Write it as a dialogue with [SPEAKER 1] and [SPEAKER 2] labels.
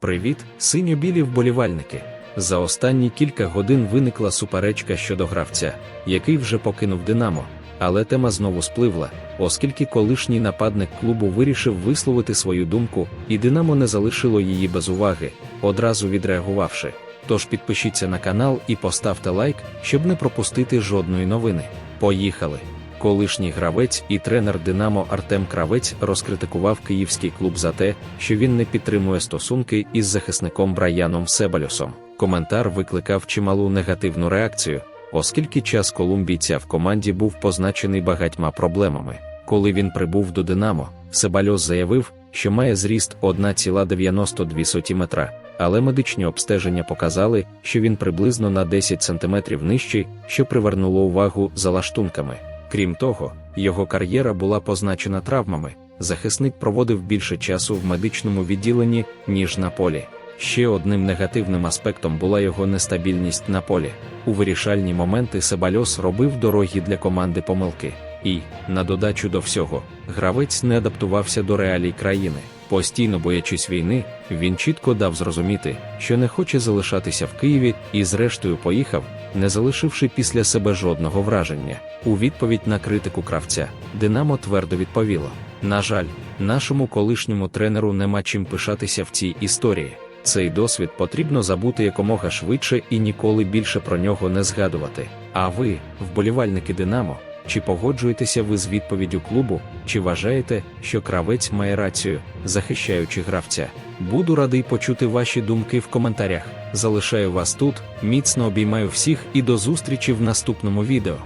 [SPEAKER 1] Привіт, синьо-білі вболівальники. За останні кілька годин виникла суперечка щодо гравця, який вже покинув Динамо. Але тема знову спливла, оскільки колишній нападник клубу вирішив висловити свою думку, і Динамо не залишило її без уваги, одразу відреагувавши. Тож підпишіться на канал і поставте лайк, щоб не пропустити жодної новини. Поїхали! Колишній гравець і тренер Динамо Артем Кравець розкритикував київський клуб за те, що він не підтримує стосунки із захисником Браяном Себалюсом. Коментар викликав чималу негативну реакцію, оскільки час колумбійця в команді був позначений багатьма проблемами. Коли він прибув до Динамо, Себальос заявив, що має зріст 1,92 см, але медичні обстеження показали, що він приблизно на 10 см нижчий, що привернуло увагу за лаштунками. Крім того, його кар'єра була позначена травмами. Захисник проводив більше часу в медичному відділенні, ніж на полі. Ще одним негативним аспектом була його нестабільність на полі. У вирішальні моменти Себальос робив дорогі для команди помилки. І, на додачу до всього, гравець не адаптувався до реалій країни. Постійно боячись війни, він чітко дав зрозуміти, що не хоче залишатися в Києві і, зрештою, поїхав, не залишивши після себе жодного враження. У відповідь на критику кравця, Динамо твердо відповіло: на жаль, нашому колишньому тренеру нема чим пишатися в цій історії. Цей досвід потрібно забути якомога швидше і ніколи більше про нього не згадувати. А ви, вболівальники Динамо, чи погоджуєтеся ви з відповіддю клубу, чи вважаєте, що кравець має рацію, захищаючи гравця? Буду радий почути ваші думки в коментарях. Залишаю вас тут, міцно обіймаю всіх і до зустрічі в наступному відео.